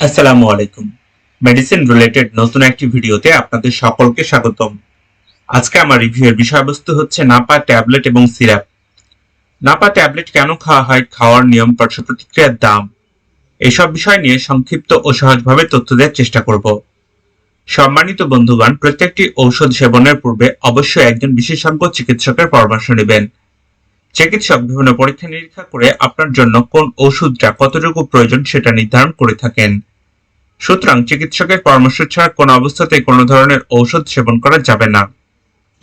আসসালামু আলাইকুম। Medicine related নতুন একটি ভিডিওতে আপনাদের সকলকে স্বাগতম। আজকে আমার রিভিউয়ের বিষয়বস্তু হচ্ছে নাপা ট্যাবলেট এবং সিরাপ। নাপা ট্যাবলেট কেন খাওয়া হয়, খাওয়ার নিয়ম পার্শ্ব প্রতিক্রিয়ার দাম? এইসব বিষয় নিয়ে সংক্ষিপ্ত ও সহজভাবে তথ্য দেওয়ার চেষ্টা করব। সম্মানিত বন্ধুগণ, প্রত্যেকটি ঔষধ সেবনের পূর্বে অবশ্যই একজন বিশেষজ্ঞ চিকিৎসকের পরামর্শ নেবেন। চিকিৎসক বিভিন্ন পরীক্ষা নিরীক্ষা করে আপনার জন্য কোন ওষুধটা কতটুকু প্রয়োজন সেটা নির্ধারণ করে থাকেন। সুতরাং চিকিৎসকের পরামর্শ ছাড়া কোনো অবস্থাতেই কোনো ধরনের ঔষধ সেবন করা যাবে না।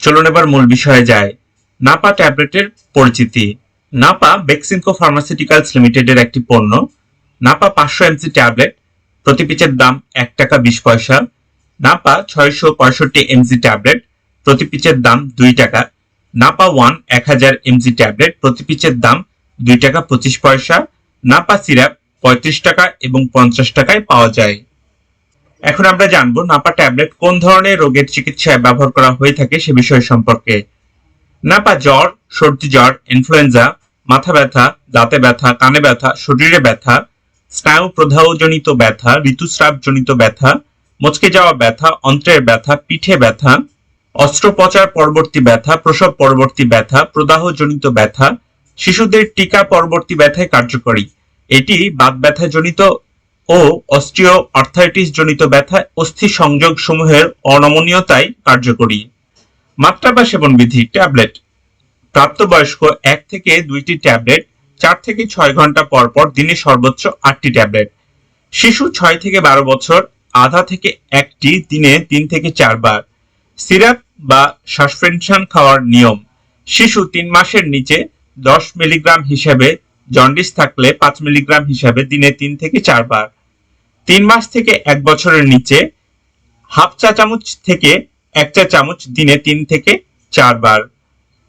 চলুন এবার মূল বিষয়ে যায় নাপা ট্যাবলেটের পরিচিতি। নাপা বেক্সিনকো ফার্মাসিউটিক্যালস লিমিটেডের একটি পণ্য। নাপা পাঁচশো এমসি ট্যাবলেট, প্রতি পিচের দাম এক টাকা বিশ পয়সা। নাপা ছয়শো পঁয়ষট্টি এমসি ট্যাবলেট, প্রতি পিচের দাম দুই টাকা। নাপা ওয়ান এক হাজার এমজি ট্যাবলেট, প্রতি পিচের দাম দুই টাকা পঁচিশ পয়সা। নাপা সিরাপ পঁয়ত্রিশ টাকা এবং পঞ্চাশ টাকায় পাওয়া যায়। এখন আমরা জানব নাপা ট্যাবলেট কোন ধরনের রোগের চিকিৎসায় ব্যবহার করা হয়ে থাকে সে বিষয় সম্পর্কে। নাপা জ্বর, সর্দি জ্বর ইনফ্লুয়েঞ্জা মাথা ব্যথা, দাঁতে ব্যথা, কানে ব্যথা, শরীরে ব্যথা স্নায়ু প্রদাহজনিত ব্যথা, ঋতুস্রাবজনিত ব্যথা, মচকে যাওয়া ব্যথা, অন্ত্রের ব্যথা, পিঠে ব্যথা, অস্ত্রোপচার পরবর্তী ব্যথা, প্রসব পরবর্তী ব্যথা, প্রদাহজনিত ব্যথা, শিশুদের টিকা পরবর্তী ব্যথায় কার্যকরী। এটি বাত ব্যথা জনিত ও অস্ট্রিও আর্থাইটিস জনিত ব্যথা অস্থি সংযোগ সমূহের অনমনীয়তায় কার্যকরী। মাত্রা বা সেবন বিধি ট্যাবলেট। প্রাপ্তবয়স্ক এক থেকে দুইটি ট্যাবলেট, চার থেকে ছয় ঘণ্টা পর পর দিনে সর্বোচ্চ আটটি ট্যাবলেট। শিশু ছয় থেকে বারো বছর, আধা থেকে একটি দিনে তিন থেকে চারবার। সিরাপ বা সাসপেনশন খাওয়ার নিয়ম। শিশু তিন মাসের নিচে দশ মিলিগ্রাম হিসেবে জন্ডিস থাকলে পাঁচ মিলিগ্রাম হিসাবে দিনে তিন থেকে চারবার। তিন মাস থেকে এক বছরের নিচে হাফ চা চামচ থেকে এক চা চামচ দিনে তিন থেকে চারবার।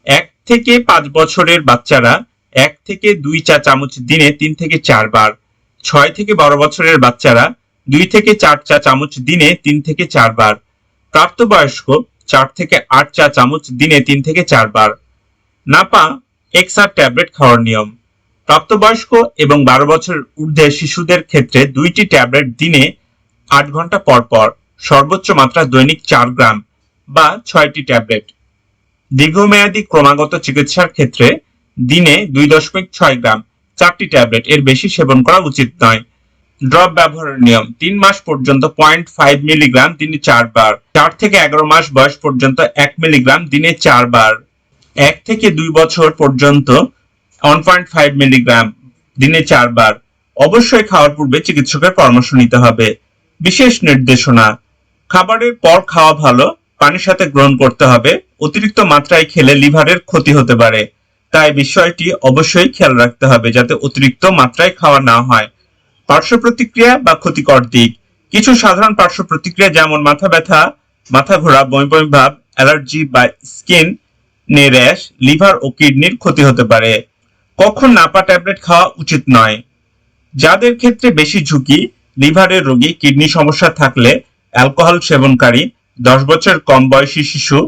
এক থেকে পাঁচ বছরের বাচ্চারা এক থেকে দুই চা চামচ দিনে তিন থেকে চারবার। ছয় থেকে বারো বছরের বাচ্চারা দুই থেকে চার চা চামচ দিনে তিন থেকে চারবার। প্রাপ্তবয়স্ক চার থেকে আট চা চামচ দিনে তিন থেকে চারবার। নাপা এক্সআর ট্যাবলেট খাওয়ার নিয়ম। প্রাপ্তবয়স্ক এবং বারো বছর ঊর্ধ্বে শিশুদের ক্ষেত্রে দুইটি ট্যাবলেট দিনে আট ঘণ্টা পর পর সর্বোচ্চ মাত্রা দৈনিক চার গ্রাম বা ছয়টি ট্যাবলেট। দীর্ঘমেয়াদী ক্রমাগত চিকিৎসার ক্ষেত্রে দিনে দুই দশমিক ছয় গ্রাম চারটি ট্যাবলেট এর বেশি সেবন করা উচিত নয়। ড্রপ ব্যবহারের নিয়ম, তিন মাস পর্যন্ত পয়েন্ট ফাইভ মিলিগ্রাম দিনে চারবার, চার থেকে এগারো মাস বয়স পর্যন্ত এক মিলিগ্রাম দিনে চারবার, এক থেকে দুই বছর পর্যন্ত ওয়ান পয়েন্ট ফাইভ মিলিগ্রাম দিনে চারবার অবশ্যই খাওয়ার পূর্বে চিকিৎসকের পরামর্শ নিতে হবে। বিশেষ নির্দেশনা, খাবারের পর খাওয়া ভালো, পানির সাথে গ্রহণ করতে হবে, অতিরিক্ত মাত্রায় খেলে লিভারের ক্ষতি হতে পারে। তাই বিষয়টি অবশ্যই খেয়াল রাখতে হবে যাতে অতিরিক্ত মাত্রায় খাওয়া না হয়। পার্শ্ব প্রতিক্রিয়া বা ক্ষতিকর দিক, কিছু সাধারণ পার্শ্ব প্রতিক্রিয়া যেমন মাথা ব্যথা, মাথা ঘোরা, বমি বমি ভাব, অ্যালার্জি বা স্কিন নে র্যাশ, লিভার ও কিডনির ক্ষতি হতে পারে। কখন নাপা ট্যাবলেট খাওয়া উচিত নয়। যাদের ক্ষেত্রে বেশি ঝুঁকি, লিভারের রোগী, কিডনি সমস্যা থাকলে অ্যালকোহল সেবনকারী, দশ বছর কম বয়সী শিশু,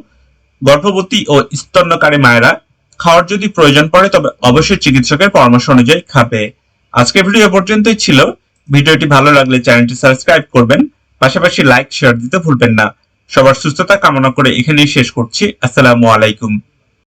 গর্ভবতী ও স্তন্যকারী মায়েরা খাওয়ার যদি প্রয়োজন পড়ে, তবে অবশ্যই চিকিৎসকের পরামর্শ অনুযায়ী খাবে। আজকের ভিডিও পর্যন্তই ছিল। ভিডিওটি ভালো লাগলে চ্যানেলটি সাবস্ক্রাইব করবেন। পাশাপাশি লাইক, শেয়ার দিতে ভুলবেন না। সবার সুস্থতা কামনা করে এখানেই শেষ করছি। আসসালামু আলাইকুম।